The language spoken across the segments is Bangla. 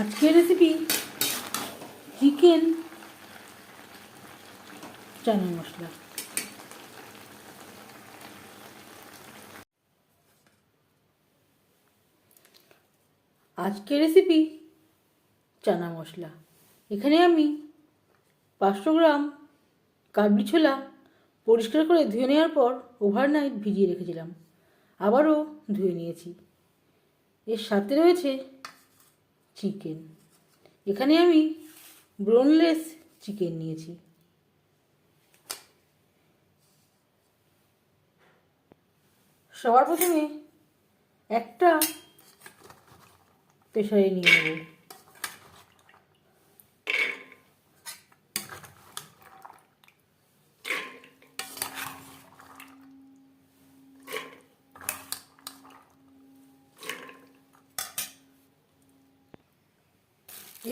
আজকের রেসিপি চিকেন চানা মশলা। আজকের রেসিপি চানা মশলা। এখানে আমি পাঁচশো গ্রাম কাবলি ছোলা পরিষ্কার করে ধুয়ে নেওয়ার পর ওভারনাইট ভিজিয়ে রেখেছিলাম। আবারও ধুয়ে নিয়েছি। এর সাথে রয়েছে চিকেন। এখানে আমি ব্রোনলেস চিকেন নিয়েছি। সবার প্রথমে একটা প্রেশারে নিয়ে নেব।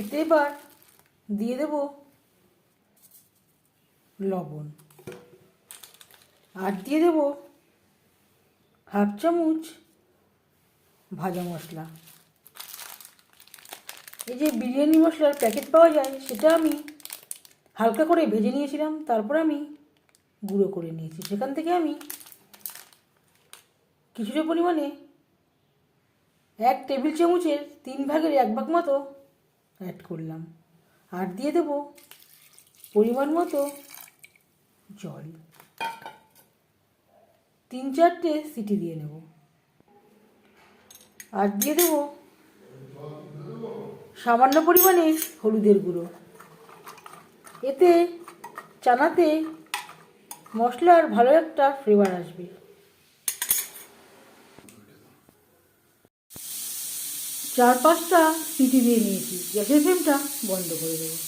এতে এবার দিয়ে দেব লবণ। আর দিয়ে দেব হাফ চামচ ভাজা মশলা। এই যে বিরিয়ানি মশলার প্যাকেট পাওয়া যায়, সেটা আমি হালকা করে ভেজে নিয়েছিলাম, তারপর আমি গুঁড়ো করে নিয়েছি। সেখান থেকে আমি কিছুটা পরিমাণে এক টেবিল চামচের তিন ভাগের এক ভাগ মতো অ্যাড করলাম। আর দিয়ে দেব পরিমাণ মতো জল। তিন চারটে সিটি দিয়ে নেব। আর দিয়ে দেব সামান্য পরিমাণে হলুদের গুঁড়ো। এতে চানাতে মশলার ভালো একটা ফ্লেভার আসবে। চার পাঁচটা সিটি দিয়ে নিয়েছি। গ্যাসের ফ্লেমটা বন্ধ করে দেবো।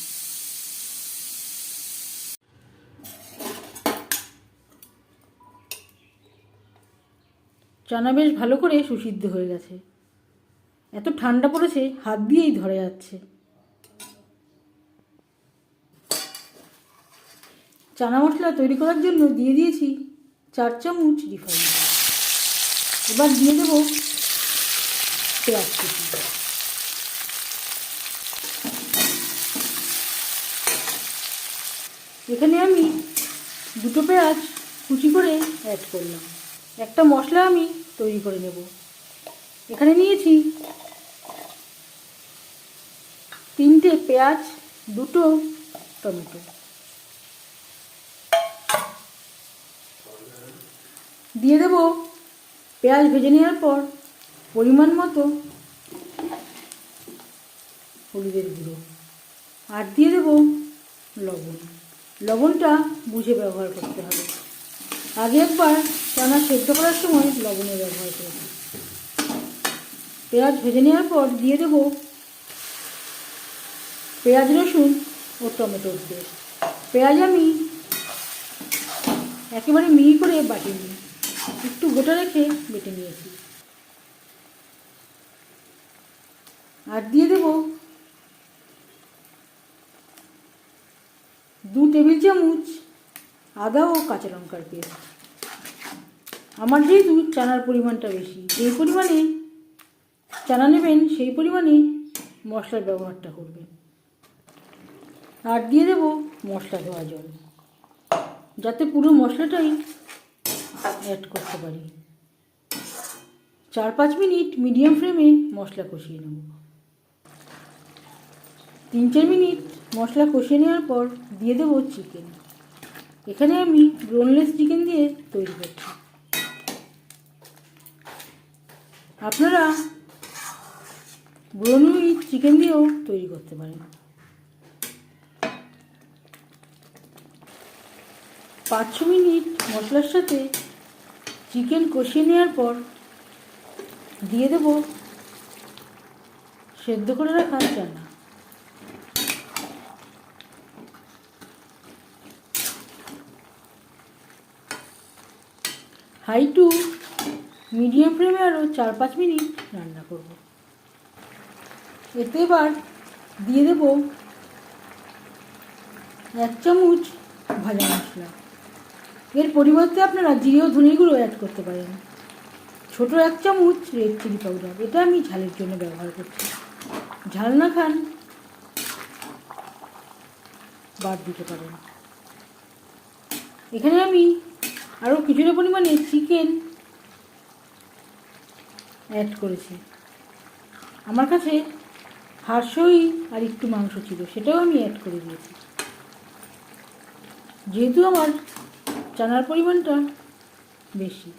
চানা বেশ ভালো করে সুসিদ্ধ হয়ে গেছে। এত ঠান্ডা পড়েছে, হাত দিয়েই ধরে যাচ্ছে। চানা মশলা তৈরি করার জন্য দিয়ে দিয়েছি চার চামচ রিফাইন। এবার দিয়ে দেবো পেঁয়াজ কুচি এখানে আমি দুটো পেঁয়াজ কুচি করে অ্যাড করলাম। একটা মশলা আমি তৈরি করে নেব। এখানে নিয়েছি তিনটে পেঁয়াজ, দুটো টমেটো। দিয়ে দেব পেঁয়াজ ভেজে নেওয়ার পর পরিমাণ মতো হলুদের গুঁড়ো। আর দিয়ে দেব লবণ। লবণটা বুঝে ব্যবহার করতে হবে। আগে একবার চানা সেদ্ধ করার সময় লবণের ব্যবহার করব পেঁয়াজ ভেজে নেওয়ার পর দিয়ে দেব পেঁয়াজ রসুন ও টমেটোর পেস্ট। পেঁয়াজ আমি একেবারে মিহি করে বাটি নিই। একটু গোটা রেখে বেটে নিয়েছি। আর দিয়ে দেব দু টেবিল চামচ আদা ও কাঁচা লঙ্কার পেস্ট। আমার যেহেতু চানার পরিমাণটা বেশি, যেই পরিমাণে চানা নেবেন, সেই পরিমাণে মশলার ব্যবহারটা করবেন। আর দিয়ে দেব মশলা ধোয়া জল, যাতে পুরো মশলাটাই অ্যাড করতে পারি। চার পাঁচ মিনিট মিডিয়াম ফ্লেমে মশলা কষিয়ে নেব। তিন চার মিনিট মশলা কষিয়ে নেওয়ার পর দিয়ে দেবো চিকেন এখানে আমি ব্রোনলেস চিকেন দিয়ে তৈরি করছি। আপনারা ব্রোনলি চিকেন দিয়েও তৈরি করতে পারেন। পাঁচ ছ মিনিট মশলার সাথে চিকেন কষিয়ে নেওয়ার পর দিয়ে দেব সেদ্ধ করে রাখা চানা। High two. মিডিয়াম ফ্লেমে আরও চার পাঁচ মিনিট রান্না করব। এতে এবার দিয়ে দেব এক চামচ ভাজা মশলা। এর পরিবর্তে আপনারা জিরে ও ধনে অ্যাড করতে পারেন। ছোট এক চামচ রেড চিলি পাউডার এটা আমি ঝালের জন্য ব্যবহার করছি। ঝাল না খান, বাদ দিতে পারেন। এখানে আমি আরও কিছুটা পরিমাণে চিকেন অ্যাড করেছি। আমার কাছে হাঁসই আর একটু মাংস ছিল, সেটাও আমি অ্যাড করে দিয়েছি। যেহেতু আমার চানার পরিমাণটা বেশি।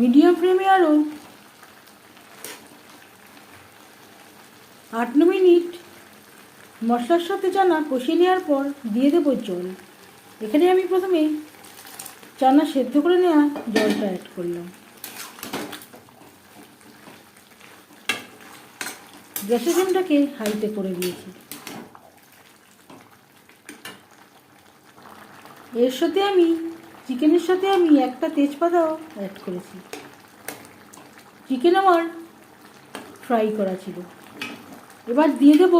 মিডিয়াম ফ্লেমে আরও আট ন মিনিট মশলার সাথে চানা কষিয়ে নেওয়ার পর দিয়ে দেবো জল। এখানে আমি প্রথমে চানা সেদ্ধ করে নেওয়া জলটা অ্যাড করলাম। গ্যাসের ফ্লেমটাকে হাইতে করে দিয়েছি। এর সাথে আমি, চিকেনের সাথে আমি একটা তেজপাতাও অ্যাড করেছি। চিকেন আমার ফ্রাই করা ছিল। এবার দিয়ে দেব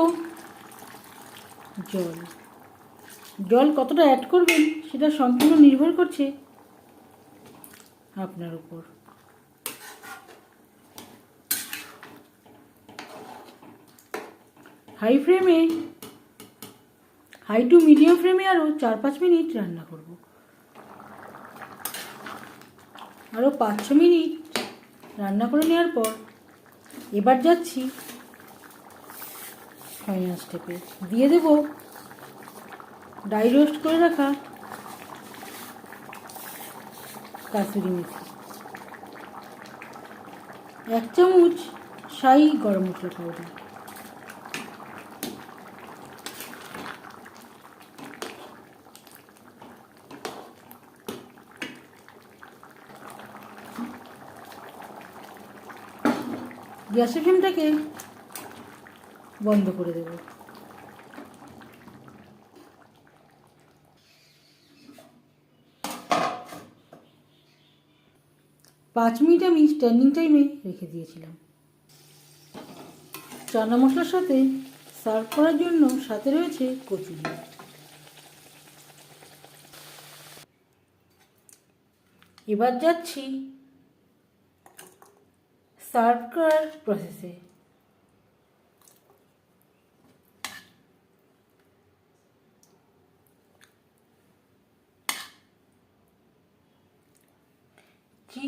জল। জল কতটা অ্যাড করবেন, সেটা সম্পূর্ণ নির্ভর করছে আপনার উপর। হাই ফ্লেমে হাই টু মিডিয়াম ফ্লেমে আরও চার পাঁচ মিনিট রান্না করব। আরও পাঁচ ছ মিনিট রান্না করে নেওয়ার পর, এবার যাচ্ছি ফাইনাল স্টেপে দিয়ে দেব ডাই রোস্ট করে রাখা কাসুরি মেথি। এক চামচ শাহি গরম মশলা পাউডার গ্যাসের ফ্লেমটাকে বন্ধ করে দেব। পাঁচ মিনিট আমি স্ট্যান্ডিং টাইমে রেখে দিয়েছিলাম। চানা মশলার সাথে সার্ভ করার জন্য সাথে রয়েছে কচুরি। এবার যাচ্ছি সার্ভ করার প্রসেসে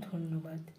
ধন্যবাদ।